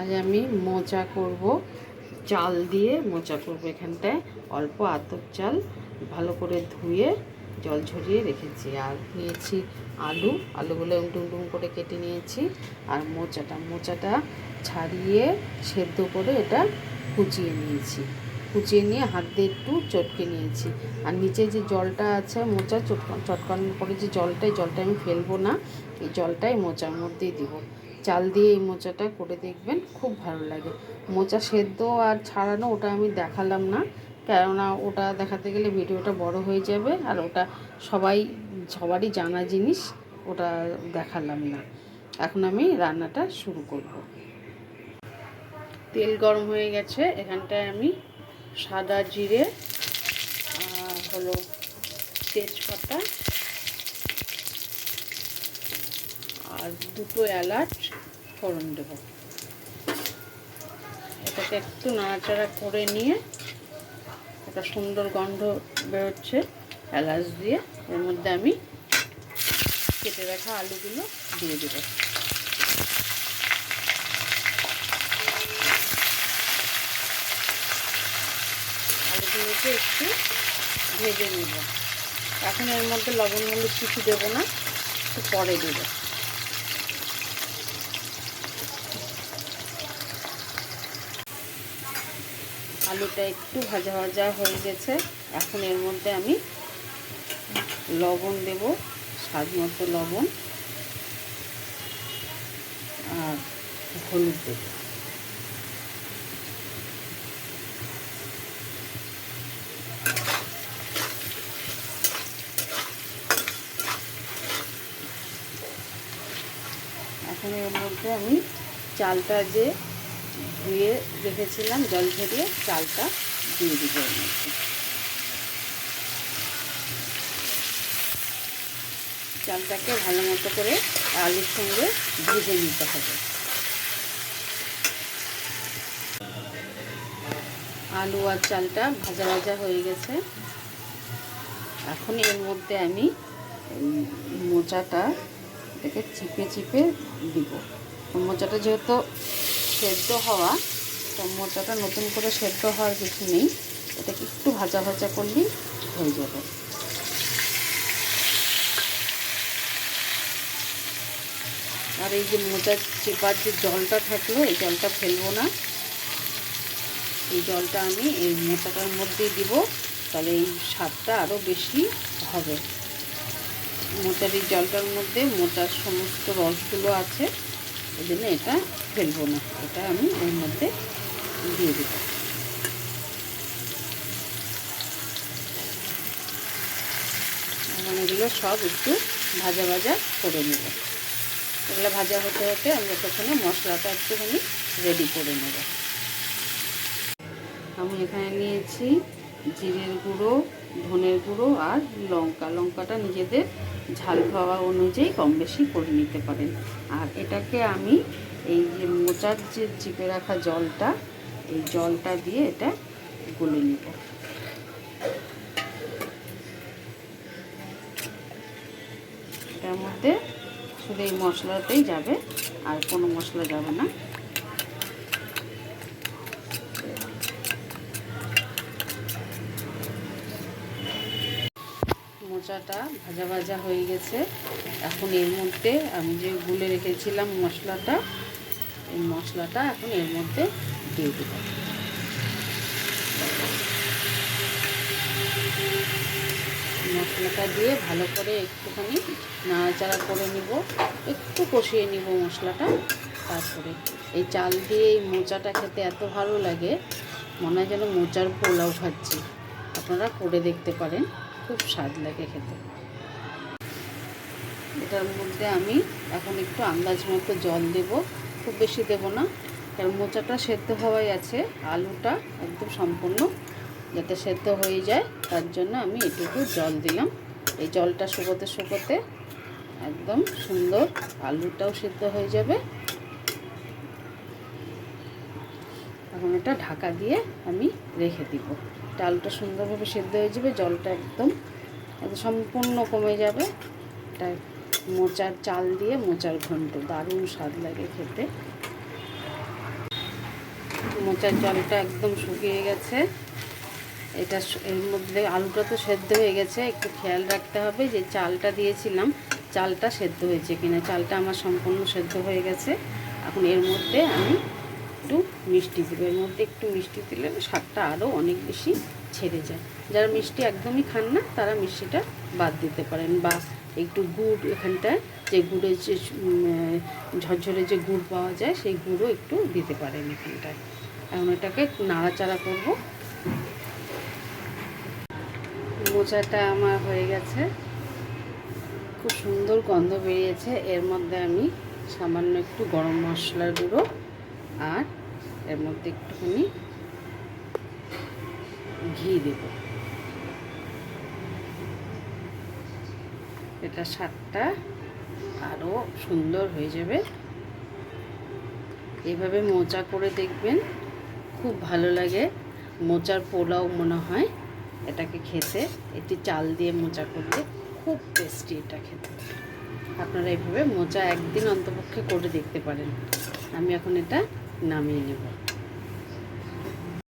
আজ আমি মোচা করব। চাল দিয়ে মোচা করব এখানটায়। অল্প আতপ চাল ভালো করে ধুয়ে জল ঝরিয়ে রেখেছি। আর নিয়েছি আলু। আলুগুলো উল্টুম করে কেটে নিয়েছি। আর মোচাটা মোচাটা ছাড়িয়ে সেদ্ধ করে এটা কুচিয়ে নিয়েছি। কুচিয়ে নিয়ে হাত দিয়ে একটু চটকে নিয়েছি। আর নিচে যে জলটা আছে মোচা চটকান চটকানোর পরে যে জলটা এই জলটা আমি ফেলব না, এই জলটাই মোচার মধ্যেই দিব। চাল দিয়ে এই মোচাটা করে দেখবেন, খুব ভালো লাগে। মোচা সেদ্ধ আর ছাড়ানো ওটা আমি দেখালাম না, কেননা ওটা দেখাতে গেলে ভিডিওটা বড় হয়ে যাবে আর ওটা সবাই, সবারই জানা জিনিস, ওটা দেখালাম না। এখন আমি রান্নাটা শুরু করব। তেল গরম হয়ে গেছে, এখানটায় আমি সাদা জিরে হলো তেজপাতা আর দুটো এলাচ ফোড়ন দেব। এটাকে একটু নাড়াচাড়া করে নিয়ে একটা সুন্দর গন্ধ বেরোচ্ছে এলাচ দিয়ে। এর মধ্যে আমি কেটে রাখা আলুগুলো দিয়ে দেবো। আলুগুলোকে একটু ভেজে নেব। এখন এর মধ্যে লবণ হলুদ কিছু দেবো না, একটু পরে দেবো। আলুটা একটু ভাজা ভাজা হয়ে গেছে। এখন এর মধ্যে আমি লবণ দেব, স্বাদ মতো লবণ। আর হলুদ দেব। এখন এর মধ্যে আমি চালটা যে ধুয়ে রেখেছিলাম, জল ঝরিয়ে চালটা দিয়ে দিব এর মধ্যে চালটাকে ভালো মতো করে আলুর সঙ্গে ভেজে নিতে হবে। আলু আর চালটা ভাজা ভাজা হয়ে গেছে। এখন এর মধ্যে আমি মোচাটা এটাকে চিপে চিপে দিব। মোচাটা যেহেতু সেদ্ধ হওয়া। তো মোচাটা নতুন করে সেদ্ধ হওয়ার কিছু নেই। এটাকে একটু ভাজা ভাজা করলেই হয়ে যাবে। আর এই যে মোচার চেপার যে জলটা থাকল, এই জলটা ফেলব না। এই জলটা আমি এই মোচাটার মধ্যেই দিব। তাহলে এই স্বাদটা আরও বেশি হবে। মোচার এই জলটার মধ্যে মোচার সমস্ত রসগুলো আছে। ওই জন্য এটা ফেলব না। এটা আমি এর মধ্যে দিয়ে দেব। এখন এগুলো সব একটু ভাজা ভাজা করে নেব। এগুলো ভাজা হতে হতে আমরা তখন মশলাটা একটুখানি রেডি করে নেব। আমি এখানে নিয়েছি জিরের গুঁড়ো, ধনের গুঁড়ো আর লঙ্কা। লঙ্কাটা নিজেদের ঝাল খাওয়া অনুযায়ী কম বেশি করে নিতে পারেন। আর এটাকে আমি এই যে মোচার যে চিপে রাখা জলটা, এই জলটা দিয়ে এটা গলে নিব। এটার মধ্যে শুধু এই মশলাতেই যাবে, আর কোনো মশলা যাবে না। মোচাটা ভাজা ভাজা হয়ে গেছে। এখন এর মধ্যে আমি যে গুলে রেখেছিলাম মশলাটা, এই মশলাটা এখন এর মধ্যে দিয়ে দেব। মশলাটা দিয়ে ভালো করে একটুখানি নাড়াচাড়া করে নিব। একটু কষিয়ে নিব মশলাটা, তারপরে এই চাল দিয়ে এই মোচাটা খেতে এত ভালো লাগে, মনে হয় যেন মোচার পোলাও খাচ্ছি আপনারা করে দেখতে পারেন। খুব স্বাদ লাগে খেতে। এটার মধ্যে আমি এখন একটু আন্দাজ মতো জল দেব, খুব বেশি দেব না, কারণ মোচাটা সেদ্ধ হওয়াই আছে, আলুটা একদম সম্পূর্ণ যাতে সেদ্ধ হয়ে যায়, তার জন্য আমি এটুকু জল দিলাম। এই জলটা শুকোতে শুকোতে একদম সুন্দর আলুটাও সেদ্ধ হয়ে যাবে। এখন এটা ঢাকা দিয়ে আমি রেখে দিব। ডালটা সুন্দরভাবে সেদ্ধ হয়ে যাবে, জলটা একদম সম্পূর্ণ কমে যাবে। এটা মোচার চাল দিয়ে মোচার ঘন্ট, দারুণ স্বাদ লাগে খেতে। মোচার জলটা একদম শুকিয়ে গেছে। এটা এর মধ্যে আলুটা তো সেদ্ধ হয়ে গেছে, একটু খেয়াল রাখতে হবে যে চালটা দিয়েছিলাম, চালটা সেদ্ধ হয়েছে কিনা। চালটা আমার সম্পূর্ণ সেদ্ধ হয়ে গেছে। এখন এর মধ্যে আমি একটু মিষ্টি দেবো এর মধ্যে একটু মিষ্টি দিলে স্বাদটা আরও অনেক বেশি ছেড়ে যায়। যারা মিষ্টি একদমই খান না, তারা মিষ্টিটা বাদ দিতে পারেন বা একটু গুড় এখানটায় যে গুড়ের যে ঝরঝরে যে গুড় পাওয়া যায়, সেই গুঁড়ও একটু দিতে পারেন এখানটায়। এখন এটাকে নাড়াচাড়া করব। মোচাটা আমার হয়ে গেছে। খুব সুন্দর গন্ধ বেরিয়েছে। এর মধ্যে আমি সামান্য একটু গরম মশলার গুঁড়ো আর এর মধ্যে একটুখানি ঘি দেব। এটা স্বাদটা আরও সুন্দর হয়ে যাবে। এভাবে মোচা করে দেখবেন, খুব ভালো লাগে। মোচার পোলাও মনে হয় এটাকে খেতে। একটি চাল দিয়ে মোচা করলে খুব টেস্টি এটা খেতে। আপনারা এইভাবে মোচা একদিন অন্তপক্ষে করে দেখতে পারেন। আমি এখন এটা নামিয়ে নেব